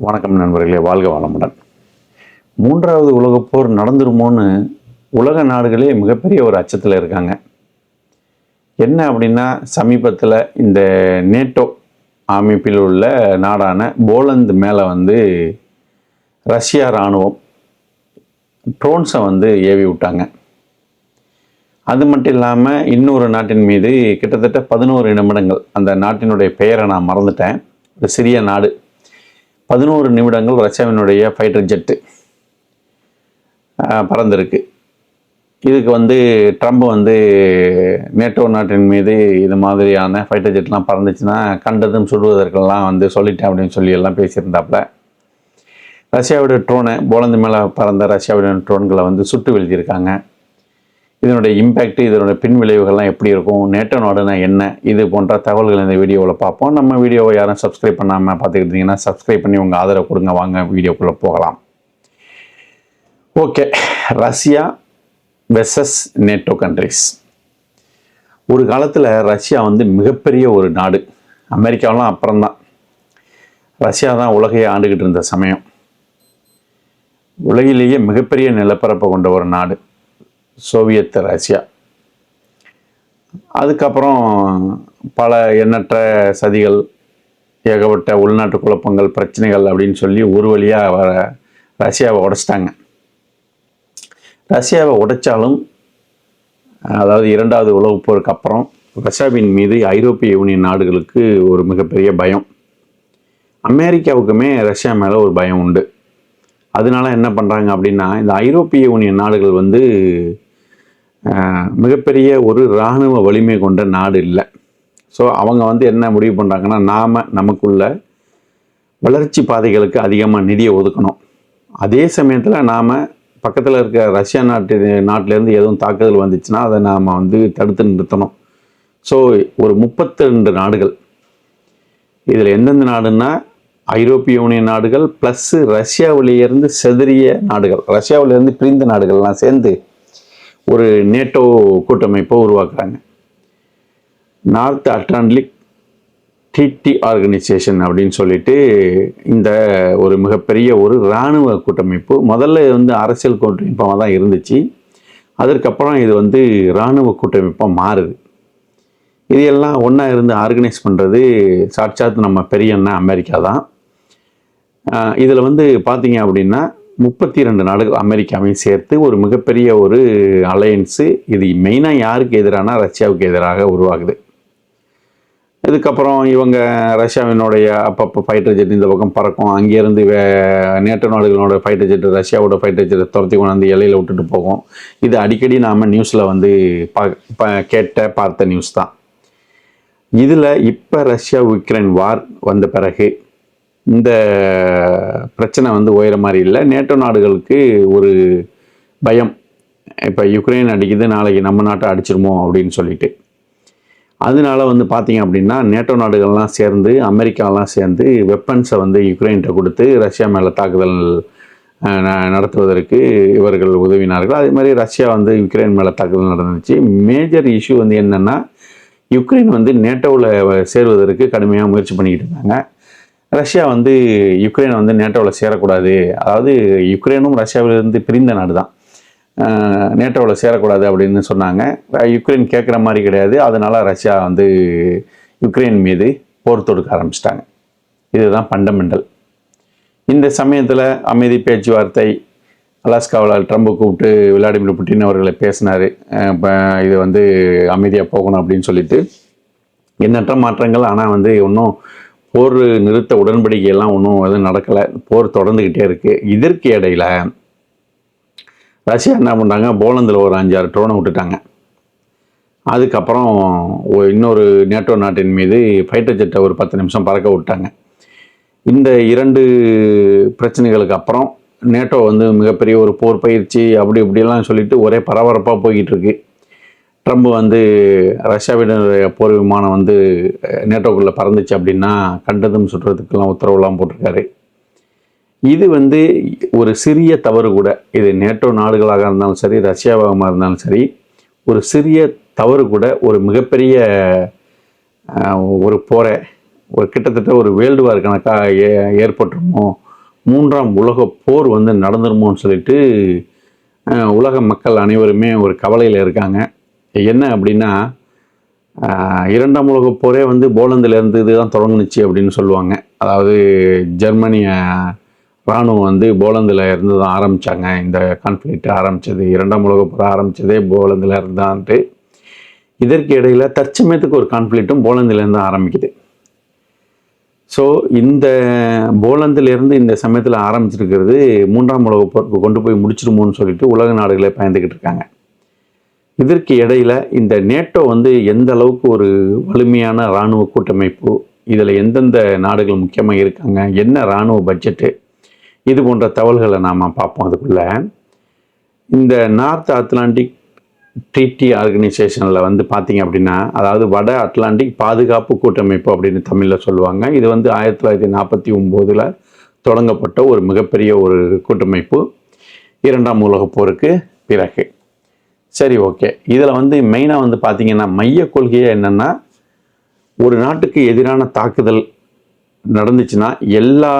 வணக்கம் நண்பர்களே வாழ்க வளமுடன். மூன்றாவது உலகப் போர் நடந்துருமோன்னு உலக நாடுகளே மிகப்பெரிய ஒரு அச்சத்தில் இருக்காங்க. என்ன அப்படின்னா சமீபத்தில் இந்த நேட்டோ அமைப்பில் உள்ள நாடான போலந்து மேலே வந்து ரஷ்யா இராணுவம் ட்ரோன்ஸை வந்து ஏவி விட்டாங்க. அது மட்டும் இல்லாமல் இன்னொரு நாட்டின் மீது கிட்டத்தட்ட பதினோரு நிமிடங்கள் அந்த நாட்டினுடைய பெயரை நான் மறந்துட்டேன். ஒரு சிறிய நாடு. பதினோரு நிமிடங்கள் ரஷ்யாவினுடைய ஃபைட்டர் ஜெட்டு பறந்திருக்கு. இதுக்கு வந்து ட்ரம்ப் வந்து நேட்டோ நாட்டின் மீது இது மாதிரியான ஃபைட்டர் ஜெட்லாம் பறந்துச்சுன்னா கண்டதும் சுடுவதற்கெல்லாம் வந்து சொல்லிட்டேன் அப்படின்னு சொல்லி எல்லாம் பேசியிருந்தாப்புல. ரஷ்யாவுடைய ட்ரோனை போலந்து மேலே பறந்த ரஷ்யாவுடைய ட்ரோன்களை வந்து சுட்டு வீழ்த்தியிருக்காங்க. இதனுடைய இம்பேக்ட் இதனுடைய பின்விளைவுகள்லாம் எப்படி இருக்கும் நேட்டோ நாடுனா என்ன இது போன்ற தகவல்கள் இந்த வீடியோவில் பார்ப்போம். நம்ம வீடியோவை யாரும் சப்ஸ்கிரைப் பண்ணாமல் பார்த்துக்கிட்டிங்கன்னா சப்ஸ்கிரைப் பண்ணி உங்கள் ஆதரவு கொடுங்க. வாங்க வீடியோக்குள்ளே போகலாம். Okay Russia versus NATO countries ஒரு காலத்தில் ரஷ்யா வந்து மிகப்பெரிய ஒரு நாடு. அமெரிக்காவெலாம் அப்புறம்தான். ரஷ்யா தான் உலகையே ஆண்டுகிட்டு இருந்த சமயம். உலகிலேயே மிகப்பெரிய நிலப்பரப்பை கொண்ட ஒரு நாடு. Soviet Russia. அதுக்கப்புறம் பல எண்ணற்ற சதிகள் ஏகப்பட்ட உள்நாட்டு குழப்பங்கள் பிரச்சனைகள் அப்படின்னு சொல்லி ஒரு வழியாக வர ரஷ்யாவை உடைச்சிட்டாங்க. ரஷ்யாவை உடைச்சாலும் அதாவது இரண்டாவது உலகப் போருக்கு அப்புறம் ரஷ்யாவின் மீது ஐரோப்பிய யூனியன் நாடுகளுக்கு ஒரு மிகப்பெரிய பயம். அமெரிக்காவுக்குமே ரஷ்யா மேலே ஒரு பயம் உண்டு. அதனால என்ன பண்ணுறாங்க அப்படின்னா இந்த ஐரோப்பிய யூனியன் நாடுகள் வந்து மிகப்பெரிய ஒரு இராணுவ வலிமை கொண்ட நாடு இல்லை. ஸோ அவங்க வந்து என்ன முடிவு பண்ணுறாங்கன்னா நாம் நமக்குள்ள வளர்ச்சி பாதைகளுக்கு அதிகமாக நிதியை ஒதுக்கணும். அதே சமயத்தில் நாம் பக்கத்தில் இருக்க ரஷ்யா நாட்டு நாட்டிலேருந்து எதுவும் தாக்குதல் வந்துச்சுன்னா அதை நாம் வந்து தடுத்து நிறுத்தணும். ஸோ ஒரு முப்பத்தி ரெண்டு நாடுகள். இதில் எந்தெந்த நாடுன்னா ஐரோப்பிய யூனியன் நாடுகள் ப்ளஸ்ஸு ரஷ்யாவிலேருந்து செதறிய நாடுகள். ரஷ்யாவிலேருந்து பிரிந்த நாடுகள்லாம் சேர்ந்து ஒரு நேட்டோ கூட்டமைப்பை உருவாக்குறாங்க. நார்த் அட்லாண்டிக் டிடி ஆர்கனைசேஷன் அப்படின்னு சொல்லிட்டு இந்த ஒரு மிகப்பெரிய ஒரு இராணுவ கூட்டமைப்பு முதல்ல வந்து அரசியல் கூட்டமைப்பாக தான் இருந்துச்சு. அதற்கப்புறம் இது வந்து இராணுவ கூட்டமைப்பாக மாறுது. இது எல்லாம் ஒன்றா இருந்து ஆர்கனைஸ் பண்ணுறது சாட்சாத் நம்ம பெரிய அண்ணன் அமெரிக்கா தான். இதில் வந்து பார்த்தீங்க அப்படின்னா முப்பத்தி ரெண்டு நாடுகள் அமெரிக்காவையும் சேர்த்து ஒரு மிகப்பெரிய ஒரு அலையன்ஸு இது மெயினாக யாருக்கு எதிரானா ரஷ்யாவுக்கு எதிராக உருவாகுது. இதுக்கப்புறம் இவங்க ரஷ்யாவினுடைய அப்பப்போ ஃபைட்டர் ஜெட் இந்த பக்கம் பறக்கும். அங்கேருந்து வே நேட்டோ நாடுகளோட ஃபைட்டர் ஜெட் ரஷ்யாவோட ஃபைட்டர் ஜெட்டை துரத்தி கொண்டாந்து இலையில் விட்டுட்டு போகும். இது அடிக்கடி நாம் நியூஸில் வந்து பா ப- கேட்ட பார்த்த நியூஸ் தான். இதில் இப்போ ரஷ்யா உக்ரைன் வார் வந்த பிறகு இந்த பிரச்சனை வந்து உயர மாதிரி இல்லை. நேட்டோ நாடுகளுக்கு ஒரு பயம். இப்போ யுக்ரைன் அடிக்குது நாளைக்கு நம்ம நாட்டை அடிச்சிருமோ அப்படின்னு சொல்லிட்டு. அதனால வந்து பார்த்தீங்க அப்படின்னா நேட்டோ நாடுகள்லாம் சேர்ந்து அமெரிக்காலாம் சேர்ந்து வெப்பன்ஸை வந்து யுக்ரைன்கிட்ட கொடுத்து ரஷ்யா மேலே தாக்குதல் நடத்துவதற்கு இவர்கள் உதவினார்கள். அதே மாதிரி ரஷ்யா வந்து யுக்ரைன் மேலே தாக்குதல் நடந்துச்சு. மேஜர் இஷ்யூ வந்து என்னென்னா யுக்ரைன் வந்து நேட்டோவில் சேருவதற்கு கடுமையாக முயற்சி பண்ணிக்கிட்டு இருந்தாங்க. ரஷ்யா வந்து யுக்ரைனை வந்து நேட்டோவில் சேரக்கூடாது. அதாவது யுக்ரைனும் ரஷ்யாவிலிருந்து பிரிந்த நாடு தான் நேட்டோவில் சேரக்கூடாது அப்படின்னு சொன்னாங்க. யுக்ரைன் கேட்குற மாதிரி கிடையாது. அதனால் ரஷ்யா வந்து யுக்ரைன் மீது போர் தொடுக்க ஆரம்பிச்சிட்டாங்க. இதுதான் ஃபண்டமெண்டல் இந்த சமயத்தில் அமைதி பேச்சுவார்த்தை அலாஸ்காவில் ட்ரம்பை கூப்பிட்டு விளாடிமிர் புட்டின் அவர்களை பேசினார். இப்போ இது வந்து அமைதியாக போகணும் அப்படின்னு சொல்லிட்டு. எண்ணற்ற மாற்றங்கள் ஆனால் வந்து ஒன்றும் போர் நிறுத்த உடன்படிக்கையெல்லாம் ஒன்றும் எதுவும் நடக்கலை. போர் தொடர்ந்துக்கிட்டே இருக்குது இதற்கு இடையில ரஷ்யா என்ன பண்ணுறாங்க போலந்தில் ஒரு அஞ்சாறு ட்ரோனை விட்டுட்டாங்க. அதுக்கப்புறம் ஒ- இன்னொரு நேட்டோ நாட்டின் மீது ஃபைட்டர் ஜெட்டை ஒரு பத்து நிமிஷம் பறக்க விட்டாங்க. இந்த இரண்டு பிரச்சனைகளுக்கு அப்புறம் நேட்டோ வந்து மிகப்பெரிய ஒரு போர் பயிற்சி அப்படி இப்படிலாம் சொல்லிட்டு ஒரே பரபரப்பாக போய்கிட்டு இருக்குது ட்ரம்ப் வந்து ரஷ்யாவினுடைய போர் விமானம் வந்து நேட்டோக்குள்ளே பறந்துச்சு அப்படின்னா கண்டதும் சுற்றுறதுக்கெல்லாம் உத்தரவுலாம் போட்டிருக்காரு. இது வந்து ஒரு சிறிய தவறு கூட. இது நேட்டோ நாடுகளாக இருந்தாலும் சரி ரஷ்யாவாக இருந்தாலும் சரி ஒரு சிறிய தவறு கூட ஒரு மிகப்பெரிய ஒரு போரை ஒரு கிட்டத்தட்ட ஒரு வேர்ல்டு வார் கணக்காக ஏ ஏற்பட்டுருமோ மூன்றாம் உலக போர் வந்து நடந்துருமோன்னு சொல்லிட்டு உலக மக்கள் அனைவருமே ஒரு கவலையில் இருக்காங்க. என்ன அப்படின்னா இரண்டாம் உலகப் போரே வந்து போலந்துலேருந்து இதுதான் தொடங்குனுச்சு அப்படின்னு சொல்லுவாங்க. அதாவது ஜெர்மனிய இராணுவம் வந்து போலந்தில் இருந்து தான் ஆரம்பித்தாங்க இந்த கான்ஃப்ளிக்ட் ஆரம்பித்தது இரண்டாம் உலகப் போர் ஆரம்பித்ததே போலந்தில் இருந்தான்ட்டு இதற்கு இடையில் தற்சமயத்துக்கு ஒரு கான்ஃப்ளிக்ட்டும் போலந்திலேருந்து ஆரம்பிக்குது. ஸோ இந்த போலந்திலேருந்து இந்த சமயத்தில் ஆரம்பிச்சிருக்கிறது மூன்றாம் உலக போருக்கு கொண்டு போய் முடிச்சிருமோன்னு சொல்லிட்டு உலக நாடுகளே பயந்துக்கிட்டு இருக்காங்க. இதற்கு இடையில இந்த நேட்டோ வந்து எந்த அளவுக்கு ஒரு வலிமையான இராணுவ கூட்டமைப்பு இதில் எந்தெந்த நாடுகள் முக்கியமாக இருக்காங்க என்ன இராணுவ பட்ஜெட்டு இது போன்ற தகவல்களை நாம் பார்ப்போம் அதுக்குள்ளே. இந்த நார்த் அட்லாண்டிக் ட்ரீட்டி ஆர்கனைசேஷனில் வந்து பார்த்தீங்க அப்படின்னா அதாவது வட அட்லாண்டிக் பாதுகாப்பு கூட்டமைப்பு அப்படின்னு தமிழில் சொல்லுவாங்க. இது வந்து ஆயிரத்தி தொள்ளாயிரத்தி நாற்பத்தி ஒம்போதில் தொடங்கப்பட்ட ஒரு மிகப்பெரிய ஒரு கூட்டமைப்பு. இரண்டாம் உலகப் போருக்கு பிறகு. சரி ஓகே இதில் வந்து மெயினாக வந்து பார்த்தீங்கன்னா மைய கொள்கையே என்னென்னா ஒரு நாட்டுக்கு எதிரான தாக்குதல் நடந்துச்சுன்னா எல்லா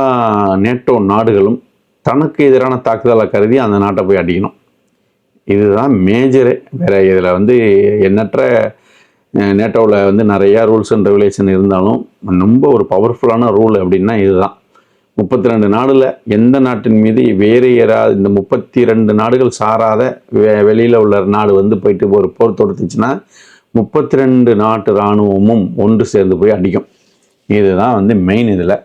நேட்டோ நாடுகளும் தனக்கு எதிரான தாக்குதலை கருதி அந்த நாட்டை போய் அடிக்கணும். இதுதான் மேஜரு வேறு இதில் வந்து எண்ணற்ற நேட்டோவில் வந்து நிறையா ரூல்ஸ் அண்ட் ரெகுலேஷன் இருந்தாலும் ரொம்ப ஒரு பவர்ஃபுல்லான ரூல் அப்படின்னா இதுதான். முப்பத்தி ரெண்டு நாடில் எந்த நாட்டின் மீது வேறு யாராவது இந்த முப்பத்தி ரெண்டு நாடுகள் சாராத வெ வெளியில் உள்ள நாடு வந்து போயிட்டு ஒரு போர் தொடுத்துச்சுன்னா முப்பத்தி ரெண்டு நாட்டு இராணுவமும் ஒன்று சேர்ந்து போய் அடிக்கும். இதுதான் வந்து மெயின் இதில்.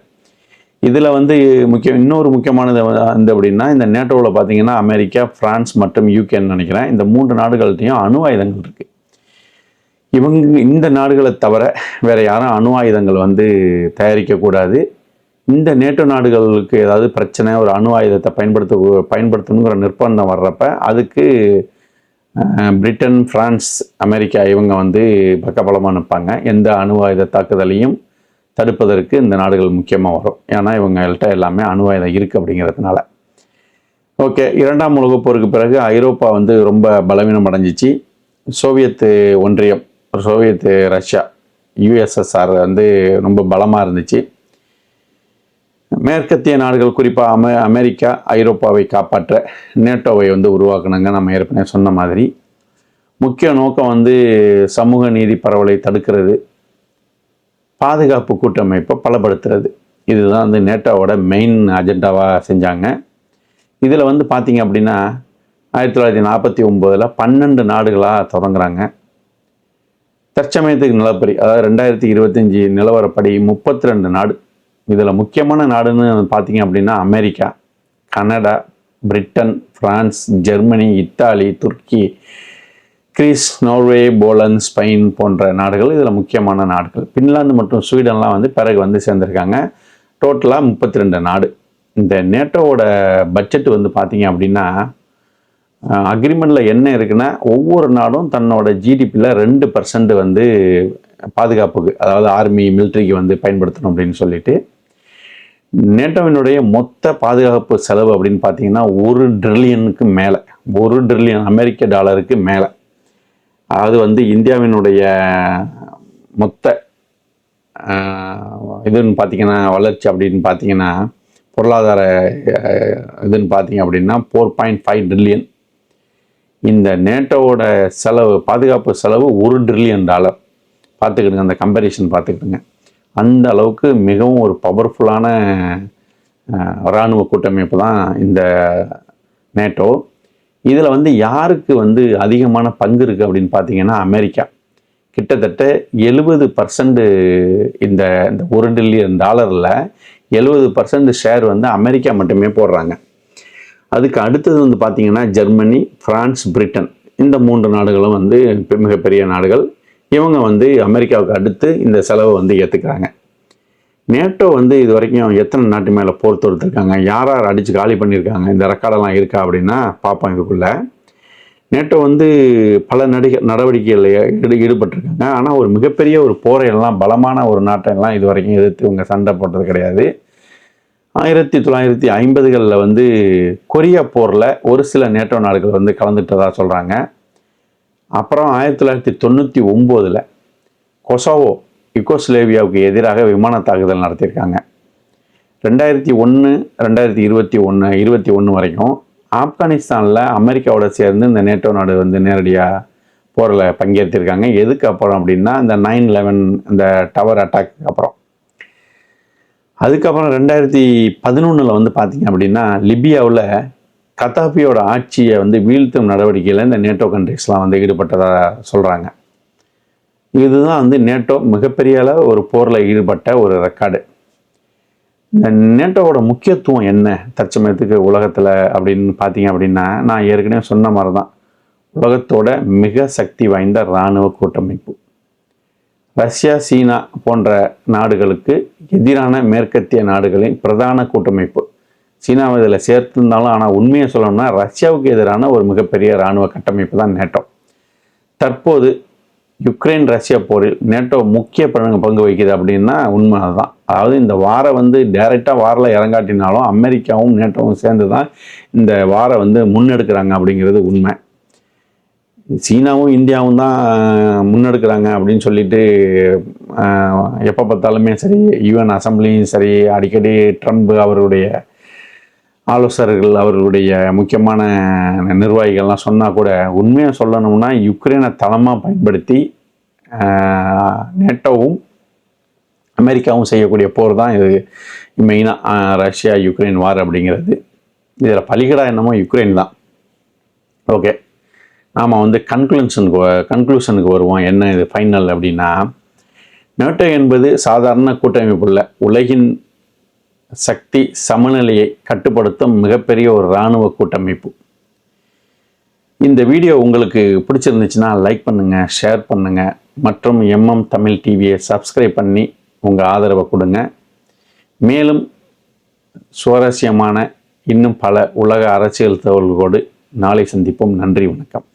இதில் வந்து முக்கியம் இன்னொரு முக்கியமானது வந்து அப்படின்னா இந்த நேட்டோவில் பார்த்தீங்கன்னா அமெரிக்கா பிரான்ஸ் மற்றும் யூகேன்னு நினைக்கிறேன். இந்த மூன்று நாடுகள்கிட்டையும் அணு ஆயுதங்கள் இருக்குது இவங்க இந்த நாடுகளை தவிர வேறு யாரும் அணு ஆயுதங்கள் வந்து தயாரிக்கக்கூடாது இந்த நேட்டோ நாடுகளுக்கு ஏதாவது பிரச்சனை ஒரு அணு ஆயுதத்தை பயன்படுத்த பயன்படுத்தணுங்கிற நிர்பந்தம் வர்றப்ப அதுக்கு பிரிட்டன் பிரான்ஸ் அமெரிக்கா இவங்க வந்து பக்கபலமாக நிற்பாங்க. எந்த அணு ஆயுத தாக்குதலையும் தடுப்பதற்கு இந்த நாடுகள் முக்கியமாக வரும். ஏன்னா இவங்கள்ட்ட எல்லாமே அணு ஆயுதம் இருக்குது அப்படிங்கிறதுனால. ஓகே இரண்டாம் உலகப் போருக்கு பிறகு ஐரோப்பா வந்து ரொம்ப பலவீனம் அடைஞ்சிச்சு. சோவியத்து ஒன்றியம் சோவியத்து ரஷ்யா யுஎஸ்எஸ்ஆர் வந்து ரொம்ப பலமாக இருந்துச்சு. மேற்கத்திய நாடுகள் குறிப்பாக அமெ அமெரிக்கா ஐரோப்பாவை காப்பாற்ற நேட்டோவை வந்து உருவாக்குனாங்க நம்ம ஏற்கனவே சொன்ன மாதிரி. முக்கிய நோக்கம் வந்து சமூக நீதி பரவலை தடுக்கிறது. பாதுகாப்பு கூட்டமைப்பை பலப்படுத்துறது. இதுதான் வந்து நேட்டோவோட மெயின் அஜெண்டாவாக செஞ்சாங்க. இதில் வந்து பார்த்தீங்க அப்படின்னா ஆயிரத்தி தொள்ளாயிரத்தி நாற்பத்தி ஒம்போதில் பன்னெண்டு நாடுகளாக தொடங்குறாங்க. தற்சமயத்துக்கு நிலப்பரி அதாவது ரெண்டாயிரத்தி இருபத்தஞ்சி நிலவரப்படி முப்பத்தி ரெண்டு நாடு. இதில் முக்கியமான நாடுன்னு பார்த்தீங்க அப்படின்னா America Canada Britain France Germany Italy Turkey Greece Norway Poland Spain போன்ற நாடுகள் இதில் முக்கியமான நாடுகள். பின்லாந்து மற்றும் ஸ்வீடன்லாம் வந்து பிறகு வந்து சேர்ந்துருக்காங்க. டோட்டலாக முப்பத்தி ரெண்டு நாடு. இந்த நேட்டோவோட பட்ஜெட் வந்து பார்த்தீங்க அப்படின்னா அக்ரிமெண்ட்டில் என்ன இருக்குன்னா ஒவ்வொரு நாடும் தன்னோட ஜிடிபியில் ரெண்டு பர்சன்ட் வந்து பாதுகாப்புக்கு அதாவது ஆர்மி மிலிட்ரிக்கு வந்து பயன்படுத்தணும் அப்படின்னு சொல்லிட்டு நேட்டோவினுடைய மொத்த பாதுகாப்பு செலவு அப்படின்னு பார்த்தீங்கன்னா ஒரு ட்ரில்லியனுக்கு மேலே ஒரு ட்ரில்லியன் அமெரிக்க டாலருக்கு மேலே. அது வந்து இந்தியாவினுடைய மொத்த இதுன்னு பார்த்தீங்கன்னா வளர்ச்சி அப்படின்னு பார்த்தீங்கன்னா பொருளாதார இதுன்னு பார்த்தீங்க அப்படின்னா ஃபோர் பாயிண்ட் ஃபைவ் ட்ரில்லியன் இந்த நேட்டோவோட செலவு பாதுகாப்பு செலவு ஒரு ட்ரில்லியன் டாலர். பார்த்துக்கிடுங்க அந்த கம்பேரிஷன் பார்த்துக்கிடுங்க. அந்த அளவுக்கு மிகவும் ஒரு பவர்ஃபுல்லான இராணுவ கூட்டமைப்பு தான் இந்த நேட்டோ இதில் வந்து யாருக்கு வந்து அதிகமான பங்கு இருக்குது அப்படின்னு பார்த்தீங்கன்னா அமெரிக்கா. கிட்டத்தட்ட எழுபது பர்சன்ட் இந்த இந்த ஒரு டில்லியன் டாலரில் எழுபது பர்சன்ட் ஷேர் வந்து அமெரிக்கா மட்டுமே போடுறாங்க. அதுக்கு அடுத்தது வந்து பார்த்திங்கன்னா ஜெர்மனி ஃப்ரான்ஸ் பிரிட்டன். இந்த மூன்று நாடுகளும் வந்து பெ- மிகப்பெரிய நாடுகள். இவங்க வந்து அமெரிக்காவுக்கு அடுத்து இந்த செலவை வந்து ஏற்றுக்கிறாங்க நேட்டோ வந்து இது வரைக்கும் எத்தனை நாட்டு மேலே போர் தொடுத்துருக்காங்க யார் யார் அடித்து காலி பண்ணியிருக்காங்க இந்த ரெக்கார்டெல்லாம் இருக்கா அப்படின்னா பார்ப்போம் இதுக்குள்ளே. நேட்டோ வந்து பல நடிக நடவடிக்கைகளில் ஈடு ஈடுபட்டிருக்காங்க. ஆனால் ஒரு மிகப்பெரிய ஒரு போரை எல்லாம் பலமான ஒரு நாட்டை எல்லாம் இது வரைக்கும் எதிர்த்து இவங்க சண்டை போட்டது கிடையாது. ஆயிரத்தி தொள்ளாயிரத்தி ஐம்பதுகளில் வந்து கொரியா போரில் ஒரு சில நேட்டோ நாடுகள் வந்து கலந்துட்டதாக சொல்கிறாங்க அப்புறம் ஆயிரத்தி தொள்ளாயிரத்தி தொண்ணூற்றி ஒம்போதில் கொசோவோ யுகோஸ்லேவியாவுக்கு எதிராக விமான தாக்குதல் நடத்தியிருக்காங்க. ரெண்டாயிரத்தி ஒன்று ரெண்டாயிரத்தி இருபத்தி ஒன்று இருபத்தி ஒன்று வரைக்கும் ஆப்கானிஸ்தானில் அமெரிக்காவோட சேர்ந்து இந்த நேட்டோ நாடு வந்து நேரடியாக போரில் பங்கேற்றிருக்காங்க. எதுக்கு அப்புறம் அப்படின்னா இந்த நைன் லெவன் இந்த டவர் அட்டாக் அப்புறம். அதுக்கப்புறம் ரெண்டாயிரத்தி பதினொன்றில் வந்து பார்த்தீங்க அப்படின்னா லிபியாவில் கத்தாபியோட ஆட்சியை வந்து வீழ்த்தும் நடவடிக்கையில் இந்த நேட்டோ கண்ட்ரிஸ்லாம் வந்து ஈடுபட்டதாக சொல்கிறாங்க இதுதான் வந்து நேட்டோ மிகப்பெரிய அளவு ஒரு போரில் ஈடுபட்ட ஒரு ரெக்கார்டு. இந்த நேட்டோவோட முக்கியத்துவம் என்ன தற்சமயத்துக்கு உலகத்தில் அப்படின்னு பார்த்தீங்க அப்படின்னா நான் ஏற்கனவே சொன்ன மாதிரி தான் உலகத்தோட மிக சக்தி வாய்ந்த இராணுவ கூட்டமைப்பு. ரஷ்யா சீனா போன்ற நாடுகளுக்கு எதிரான மேற்கத்திய நாடுகளின் பிரதான கூட்டமைப்பு. சீனாவை இதில் சேர்த்திருந்தாலும் ஆனால் உண்மையை சொல்லணும்னா ரஷ்யாவுக்கு எதிரான ஒரு மிகப்பெரிய இராணுவ கட்டமைப்பு தான் நேட்டோ. தற்போது யுக்ரைன் ரஷ்யா போரில் நேட்டோ முக்கிய பங்கு பங்கு வகிக்குது அப்படின்னா உண்மை அதுதான். அதாவது இந்த வாரம் வந்து டைரெக்டாக வாரில் இறங்காட்டினாலும் அமெரிக்காவும் நேட்டோவும் சேர்ந்து தான் இந்த வாரை வந்து முன்னெடுக்கிறாங்க அப்படிங்கிறது உண்மை. சீனாவும் இந்தியாவும் தான் முன்னெடுக்கிறாங்க அப்படின்னு சொல்லிட்டு எப்போ பார்த்தாலுமே சரி யுஎன் அசம்பிளியும் சரி அடிக்கடி ட்ரம்ப் அவருடைய ஆலோசகர்கள் அவர்களுடைய முக்கியமான நிர்வாகிகள்லாம் சொன்னால் கூட உண்மையாக சொல்லணும்னா யுக்ரைனை தளமாக பயன்படுத்தி நேட்டோவும் அமெரிக்காவும் செய்யக்கூடிய போர் தான் இது. மெயினாக ரஷ்யா யுக்ரைன் வார் அப்படிங்கிறது. இதில் பலிகடா என்னமோ யுக்ரைன் தான். ஓகே. நாம் வந்து கன்க்ளூஷனுக்கு கன்க்ளூஷனுக்கு வருவோம். என்ன இது ஃபைனல் அப்படின்னா நேட்டோ என்பது சாதாரண கூட்டமைப்பு இல்லை. உலகின் சக்தி சமநிலையை கட்டுப்படுத்தும் மிகப்பெரிய ஒரு இராணுவ கூட்டமைப்பு. இந்த வீடியோ உங்களுக்கு பிடிச்சிருந்துச்சுன்னா லைக் பண்ணுங்கள் ஷேர் பண்ணுங்கள் மற்றும் எம்எம் தமிழ் டிவியை சப்ஸ்கிரைப் பண்ணி உங்கள் ஆதரவை கொடுங்க. மேலும் சுவாரஸ்யமான இன்னும் பல உலக அரசியல் தகவல்களோடு நாளை சந்திப்போம். நன்றி வணக்கம்.